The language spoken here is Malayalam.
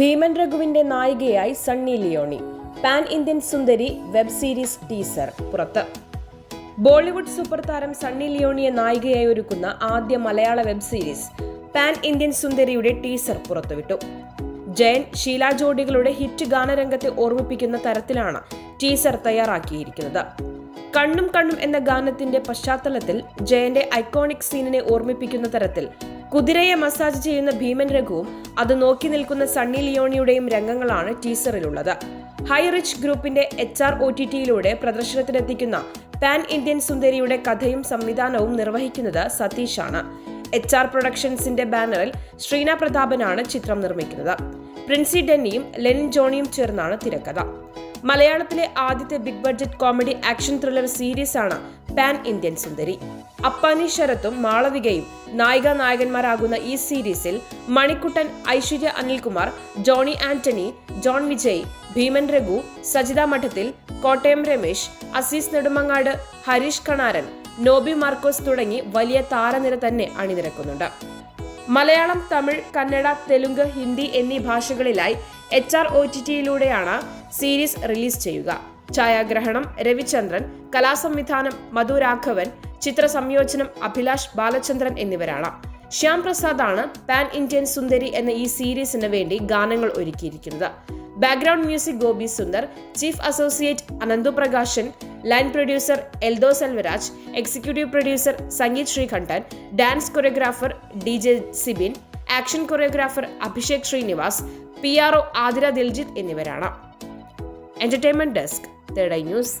ഭീമൻ രഘുവിന്റെ നായികയായി Sunny Leone. Pan Indian Sundari web series teaser പുറത്ത്. ബോളിവുഡ് സൂപ്പർ താരം സണ്ണി ലിയോണിയെ നായികയായി ഒരുക്കുന്ന ആദ്യ മലയാള വെബ് സീരീസ് പാൻ ഇന്ത്യൻ സുന്ദരിയുടെ ടീസർ പുറത്തുവിട്ടു. ജയൻ ഷീല ജോഡികളുടെ ഹിറ്റ് ഗാനരംഗത്തെ ഓർമ്മിപ്പിക്കുന്ന തരത്തിലാണ് ടീസർ തയ്യാറാക്കിയിരിക്കുന്നത്. കണ്ണും കണ്ണും എന്ന ഗാനത്തിന്റെ പശ്ചാത്തലത്തിൽ ജയന്റെ ഐക്കോണിക് സീനിനെ ഓർമ്മിപ്പിക്കുന്ന തരത്തിൽ കുതിരയെ മസാജ് ചെയ്യുന്ന ഭീമൻ രഘുവും അത് നോക്കി നിൽക്കുന്ന സണ്ണി ലിയോണിയുടെയും രംഗങ്ങളാണ് ടീസറിലുള്ളത്. ഹൈ റിച്ച് ഗ്രൂപ്പിന്റെ എച്ച് ആർ ഒ ടി ടിയിലൂടെ പ്രദർശനത്തിനെത്തിക്കുന്ന പാൻ ഇന്ത്യൻ സുന്ദരിയുടെ കഥയും സംവിധാനവും നിർവഹിക്കുന്നത് സതീഷാണ്. എച്ച് ആർ പ്രൊഡക്ഷൻസിന്റെ ബാനറിൽ ശ്രീന പ്രതാപനാണ് ചിത്രം നിർമ്മിക്കുന്നത്. പ്രിൻസി ഡെന്നിയും ലെനിൻ ജോണിയും ചേർന്നാണ് തിരക്കഥ. മലയാളത്തിലെ ആദ്യത്തെ big budget comedy action thriller series ആണ് പാൻ ഇന്ത്യൻ സുന്ദരി. അപ്പാനി ശരത്തും മാളവികയും നായിക നായകന്മാരാകുന്ന ഈ സീരീസിൽ മണിക്കുട്ടൻ ഐശ്വര്യ അനിൽകുമാർ ജോണി ആന്റണി ജോൺ വിജയ് ഭീമൻ രഘു സജിത മഠത്തിൽ കോട്ടയം രമേശ് അസീസ് നെടുമങ്ങാട് ഹരീഷ് കണാരൻ നോബി മാർക്കോസ് തുടങ്ങി വലിയ താരനിര തന്നെ അണിനിരക്കുന്നുണ്ട്. മലയാളം തമിഴ് കന്നഡ തെലുങ്ക് ഹിന്ദി എന്നീ ഭാഷകളിലായി എച്ച് ആർ ഒ ടി ടിയിലൂടെയാണ് സീരീസ് റിലീസ് ചെയ്യുക. ഛായാഗ്രഹണം രവിചന്ദ്രൻ കലാസംവിധാനം മധു രാഘവൻ ചിത്ര സംയോജനം അഭിലാഷ് ബാലചന്ദ്രൻ എന്നിവരാണ്. ശ്യാം ആണ് പാൻ ഇന്ത്യൻ സുന്ദരി എന്ന ഈ സീരീസിന് വേണ്ടി ഗാനങ്ങൾ ഒരുക്കിയിരിക്കുന്നത്. Background music Gopi Sundar chief associate Ananthu Prakashan line producer Eldho Selvaraj executive producer Sangeeth Sreekandan dance choreographer D J Sibin action choreographer Abhishek Sreenivas P R O Athira Diljith എന്നിവരാണ്. Entertainment desk Literary News.